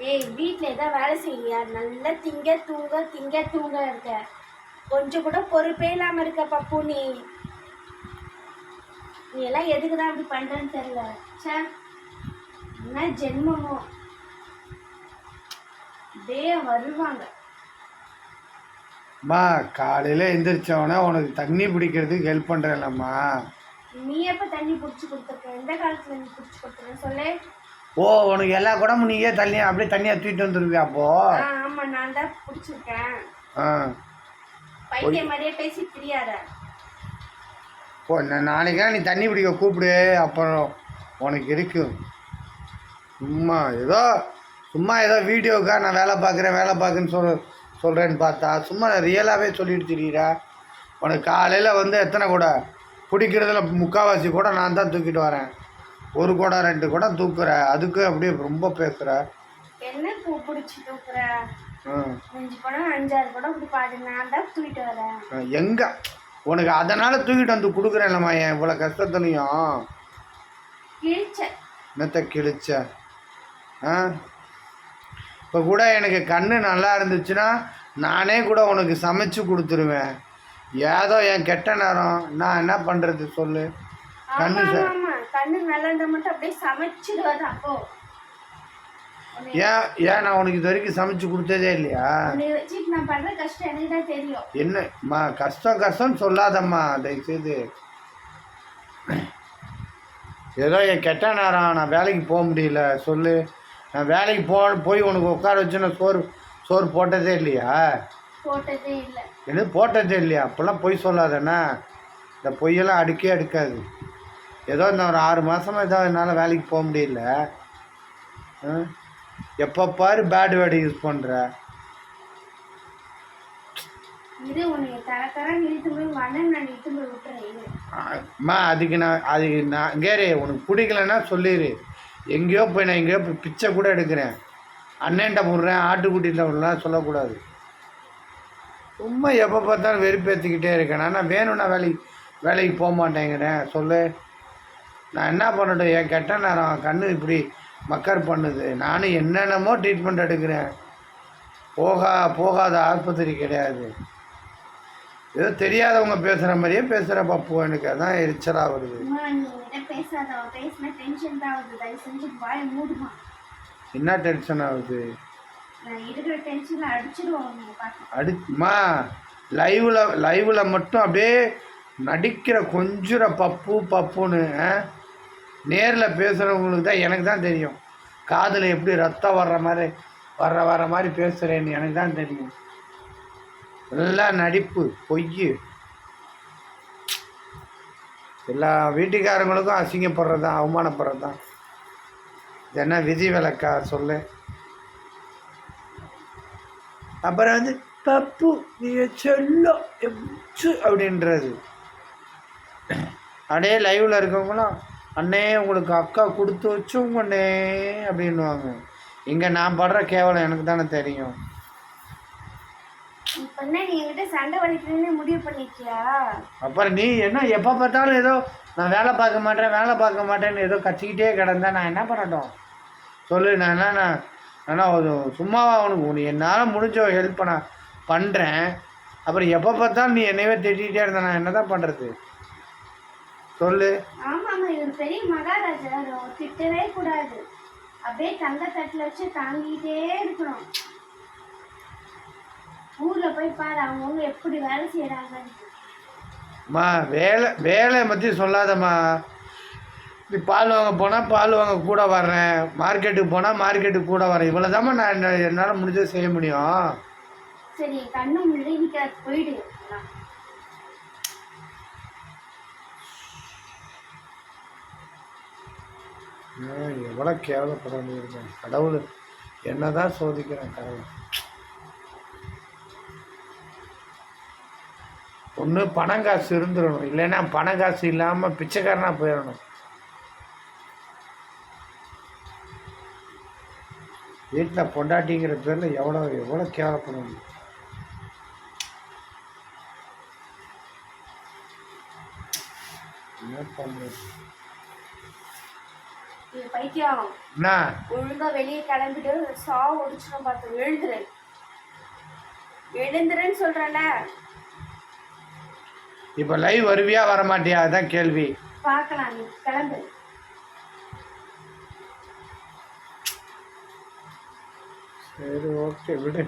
ஏய் வீட்டில் ஏதாவது வேலை செய்யலையா நல்லா திங்க தூங்க திங்க தூங்க இருக்க. கொஞ்சம் கூட பொறுப்பே இல்லாமல் இருக்க பப்பு நீ. நீ எல்லாம் எதுக்கு தான் இப்படி பண்ணுறேன்னு தெரியல. ச்சே என்ன ஜென்மமோ. டே வருவாங்க. அம்மா காலையில் எந்திரிச்சவொடனே உனக்கு தண்ணி பிடிக்கிறதுக்கு ஹெல்ப் பண்ணுறேன்லம்மா நீ எப்போ தண்ணி பிடிச்சி கொடுத்துருக்க? எந்த காலத்தில் நீ பிடிச்சி கொடுத்துருக்க? சொல்லு. ஓ உனக்கு எல்லா குடமும் நீயே தண்ணி அப்படியே தண்ணியாக தூக்கிட்டு வந்துருவியா அப்போ? ஆமாம் நான் தான் பிடிச்சிருக்கேன். ஆ. பைத்தியம் மாதிரியே பேசி தெரியாத. ஓ நான் நாளைக்கா நீ தண்ணி பிடிக்க கூப்பிடு அப்புறம் உனக்கு இருக்கும் சும்மா ஏதோ சும்மா ஏதோ வீடியோக்கா நான் வேலை பார்க்குறேன் வேலை பார்க்குறேன்னு சொல் சொல்கிறேன்னு பார்த்தா சும்மா ரியலாகவே சொல்லிட்டு தெரியுறா. உனக்கு காலையில் வந்து எத்தனை கூட பிடிக்கிறதுல முக்கால்வாசி கூட நான் தான் தூக்கிட்டு வரேன். ஒரு குடம் ரெண்டு குடம் தூக்குற. அதுக்கு அப்படியே ரொம்ப பேசுகிற என்ன பிடிச்சி தூக்குற? அஞ்சு படம் அஞ்சாறு படம் இப்படி பாடு நான் தான் தூக்கிட்டு வரேன். எங்கே? உனக்கு அதனால் தூக்கிட்டு வந்து கொடுக்குறேன்லம்மா என் இவ்வளோ கஷ்டத்துலையும்? கிழிச்ச. மெத்த கிழிச்ச? ஆ? இப்போ கூட எனக்கு கண்ணு நல்லா இருந்துச்சுன்னா நானே கூட உனக்கு சமைச்சு கொடுத்துருவேன். ஏதோ என் கெட்ட நேரம். நான் என்ன பண்ணுறது சொல்லு? கண்ணு ஆமா ச- ஆமா. கண்ணு நல்லா மட்டும் அப்படியே சமைச்சிடுவது அப்போ. ஏன் ஏன் நான் உனக்கு இது வரைக்கும் சமைச்சு கொடுத்ததே இல்லையா? நான் பண்ற கஷ்டம் எனக்கு தான் தெரியும். என்னம்மா கஷ்டம் கஷ்டம்னு சொல்லாதம்மா தயவுசெய்து. ஏதோ என் கெட்ட நேரம் நான் வேலைக்கு போக முடியல சொல்லு. நான் வேலைக்கு போ போய் உனக்கு உட்கார வச்சு நான் சோறு சோறு போட்டதே இல்லையா? போட்டதே இல்லை. என்ன போட்டதே இல்லையா? அப்போல்லாம் பொய் சொல்லாதண்ணா இந்த பொய்யெல்லாம் அடுக்கே அடுக்காது. ஏதோ இந்த ஒரு ஆறு மாதமாக ஏதோ என்னால் வேலைக்கு போக முடியல? எப்போ பாரு பேட் வேர்டு யூஸ் பண்ணுற. அம்மா அதுக்கு நான் அதுக்கு நான் கேரு உனக்கு பிடிக்கலன்னா சொல்லிடு எங்கேயோ போய் நான் எங்கேயோ போய் பிச்சை கூட எடுக்கிறேன். அண்ணன்ட்ட விட்றேன் ஆட்டுக்குட்டியில் விடலாம் சொல்லக்கூடாது. சும்மா எப்போ பார்த்தாலும் வெறுப்பேற்றிக்கிட்டே இருக்கேன். நான் வேணும்னா வேலைக்கு வேலைக்கு போக மாட்டேங்கிறேன். சொல்லு. நான் என்ன பண்ணட்டும்? என் கெட்ட நேரம் கண்ணு இப்படி மக்கர் பண்ணுது. நானும் என்னென்னமோ ட்ரீட்மெண்ட் எடுக்கிறேன். போகா போகாத ஆஸ்பத்திரி கிடையாது. ஏதோ தெரியாதவங்க பேசுகிற மாதிரியே பேசுகிற பப்பு எனக்கு அதான் எரிச்சலாக வருது. என்ன டென்ஷன் ஆகுது? அடிமா லைவில் லைவில் மட்டும் அப்படியே நடிக்கிற கொஞ்சுற பப்பு பப்புன்னு நேரில் பேசுகிறவங்களுக்கு தான் எனக்கு தான் தெரியும். காதில் எப்படி ரத்தம் வர்ற மாதிரி வர்ற வர்ற மாதிரி பேசுகிறேன்னு எனக்கு தான் தெரியும். எல்லாம் நடிப்பு பொய் எல்லா வீட்டுக்காரங்களுக்கும் அசிங்கப்படுறது தான் அவமானப்படுறது தான் இது என்ன விதி விலக்கா சொல்லு. அப்புறம் வந்து பப்பு நீ சொல்லும் எச்சு அப்படின்றது. அப்படியே லைவில் இருக்கவங்களும் அண்ணே உங்களுக்கு அக்கா கொடுத்து வச்சோங்க அண்ணே அப்படின்வாங்க இங்கே நான் படுற கேவலம் எனக்கு தானே தெரியும். அப்புறம் நீ என்ன எப்போ பார்த்தாலும் ஏதோ நான் வேலை பார்க்க மாட்டேன் வேலை பார்க்க மாட்டேன்னு ஏதோ கத்திக்கிட்டே கிடந்தா நான் என்ன பண்ணட்டும்? சொல்லு நான் என்ன ஆனால் சும்மாவா உனக்கு உனக்கு என்னால் முடிஞ்ச ஹெல்ப் நான் பண்ணுறேன் அப்புறம் எப்போ பார்த்தாலும் நீ என்னையவே திட்டிகிட்டே இருந்த நான் என்ன தான் பண்ணுறது சொல்லு. ஆமா ஆமா இவர் பெரிய மகாராஜா. திட்டவே கூடாது. அப்படியே தங்க தட்டுல வச்சு தாங்கிட்டே இருக்கணும். ஊர்ல போய் பாரு அவங்கவுங்க எப்படி வேலை செய்யறாங்கன்னு அம்மா வேலை வேலையை பற்றி சொல்லாதம்மா. நீ பால் வாங்க போனால் பால் வாங்க கூட வர்றேன். மார்க்கெட்டுக்கு போனால் மார்க்கெட்டுக்கு கூட வரேன் இவ்வளோ நான் என்ன- என்னால் முடிஞ்சதை செய்ய முடியும். சரி கண்ணு முன்னாடி போயிடு. எவ்வளோ கேவலப்பட இருக்கேன் கடவுள் என்ன தான் சோதிக்கிறேன் கடவுள். ஒன்று பணம் காசு இருந்துடணும் இல்லைன்னா பணம் காசு இல்லாமல் பிச்சைக்காரனாக போயிடணும் வீட்டில் பொண்டாட்டிங்கிற பேரில் எவ்வளோ எவ்வளோ கேவலப்படணும். என்ன பண்ணுறது இவர் பைத்தியம் என்ன? ஒழுங்கா வெளியே கிளம்பிட்டு சா ஒடிச்சிடும் பார்த்து எழுந்துரு. எழுந்துருன்னு சொல்றேன்ல. இப்போ லைவ் வருவியா வர மாட்டியா அதான் கேள்வி. பார்க்கலாம் நீ கிளம்பு. சரி ஓகே விடு.